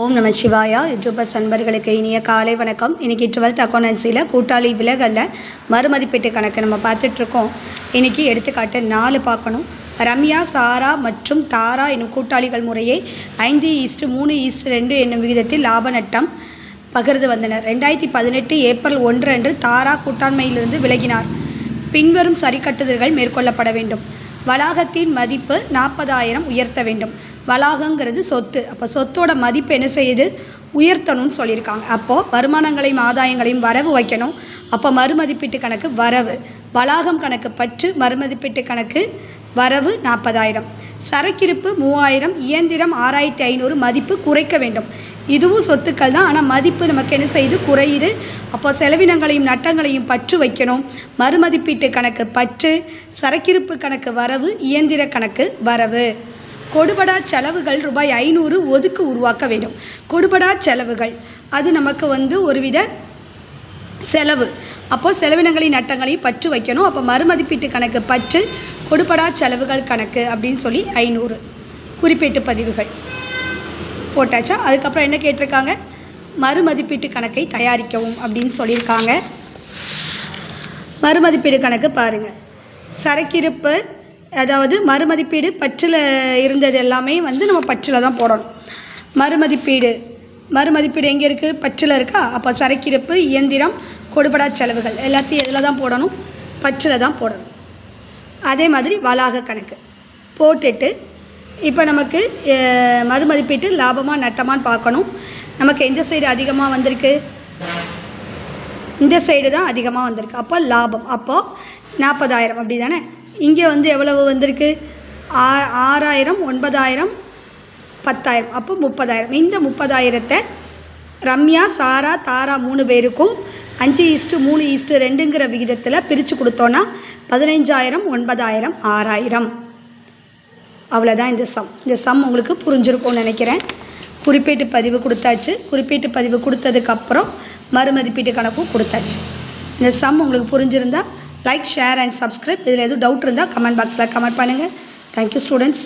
ஓம் நம சிவாயா. யூடியூபர்ஸ் நண்பர்களுக்கு இனிய காலை வணக்கம். இன்றைக்கி டுவெல்த் அக்கௌண்டன்சியில் கூட்டாளி விலகலில் மறுமதிப்பீட்டு கணக்கு நம்ம பார்த்துட்ருக்கோம். இன்றைக்கி எடுத்துக்காட்டு நாலு பார்க்கணும். ரம்யா சாரா மற்றும் தாரா என்னும் கூட்டாளிகள் முறையே ஐந்து ஈஸ்ட்டு மூணு ஈஸ்ட்டு ரெண்டு என்னும் விகிதத்தில் லாப நட்டம் பகிர்ந்து வந்தனர். ரெண்டாயிரத்தி பதினெட்டு ஏப்ரல் ஒன்று அன்று தாரா கூட்டாண்மையிலிருந்து விலகினார். பின்வரும் சரிக்கட்டுதல்கள் மேற்கொள்ளப்பட வேண்டும். வளாகத்தின் மதிப்பு நாற்பதாயிரம் உயர்த்த வேண்டும். வளாகங்கிறது சொத்து. அப்போ சொத்தோட மதிப்பு என்ன செய்யுது? உயர்த்தணும்னு சொல்லியிருக்காங்க. அப்போது வருமானங்களையும் ஆதாயங்களையும் வரவு வைக்கணும். அப்போ மறுமதிப்பீட்டு கணக்கு வரவு. வளாகம் கணக்கு பற்று மறுமதிப்பீட்டு கணக்கு வரவு நாற்பதாயிரம். சரக்கிருப்பு மூவாயிரம் இயந்திரம் ஆறாயிரத்தி ஐநூறு மதிப்பு குறைக்க வேண்டும். இதுவும் சொத்துக்கள் தான். ஆனால் மதிப்பு நமக்கு என்ன செய்யுது? குறையுது. அப்போ செலவினங்களையும் நட்டங்களையும் பற்று வைக்கணும். மறுமதிப்பீட்டு கணக்கு பற்று சரக்கிருப்பு கணக்கு வரவு இயந்திர கணக்கு வரவு. கொடுபடா செலவுகள் ரூபாய் ஐநூறு ஒதுக்கு உருவாக்க வேண்டும். கொடுபடா செலவுகள். அது நமக்கு வந்து ஒருவித செலவு. அப்போது செலவினங்களின் நட்டங்களையும் பற்று வைக்கணும். அப்போ மறுமதிப்பீட்டு கணக்கு பற்று கொடுபடா செலவுகள் கணக்கு அப்படின்னு சொல்லி ஐநூறு. குறிப்பீட்டு பதிவுகள். போட்டாச்சா? அதுக்கப்புறம் என்ன கேட்டிருக்காங்க? மறுமதிப்பீட்டு கணக்கை தயாரிக்கவும் அப்படின்னு சொல்லியிருக்காங்க. மறுமதிப்பீடு கணக்கு பாருங்கள் சரக்கிருப்பு அதாவது மறுமதிப்பீடு பற்றில் இருந்தது எல்லாமே வந்து நம்ம பற்றில் தான் போடணும். மறுமதிப்பீடு. மறுமதிப்பீடு எங்கே இருக்குது பற்றில் இருக்கா? அப்போ சரக்கிருப்பு இயந்திரம் கொடுபடா செலவுகள் எல்லாத்தையும் எதில் தான் போடணும்? பற்றில் தான் போடணும். அதே மாதிரி வளாக கணக்கு. போட்டுட்டு இப்போ நமக்கு மறுமதிப்பீட்டு லாபமாக நட்டமான்னு பார்க்கணும். நமக்கு எந்த சைடு அதிகமாக வந்திருக்கு? இந்த சைடு தான் அதிகமாக வந்திருக்கு. அப்போ லாபம். அப்போது நாற்பதாயிரம். அப்படி தானே இங்கே வந்து எவ்வளவு வந்திருக்கு? ஆ ஆறாயிரம் ஒன்பதாயிரம் பத்தாயிரம். அப்போ முப்பதாயிரம். இந்த முப்பதாயிரத்தை ரம்யா சாரா தாரா மூணு பேருக்கும் அஞ்சு ஈஸ்ட்டு மூணு ஈஸ்ட்டு ரெண்டுங்கிற விகிதத்தில் பிரித்து கொடுத்தோன்னா பதினைஞ்சாயிரம் ஒன்பதாயிரம் ஆறாயிரம். அவ்வளோதான் இந்த சம். இந்த சம் உங்களுக்கு புரிஞ்சிருக்கும்னு நினைக்கிறேன். குறிப்பீட்டு பதிவு கொடுத்தாச்சு. குறிப்பீட்டு பதிவு கொடுத்ததுக்கப்புறம் மறுமதிப்பீட்டு கணக்கும் கொடுத்தாச்சு. இந்த சம் உங்களுக்கு புரிஞ்சிருந்தால் லைக் ஷேர் அண்ட் சப்ஸ்கிரைப் இதில் எதுவும் டவுட் இருந்தால் கமெண்ட் பாக்ஸில் கமெண்ட் பண்ணுங்கள் தேங்க்யூ ஸ்டூடெண்ட்ஸ்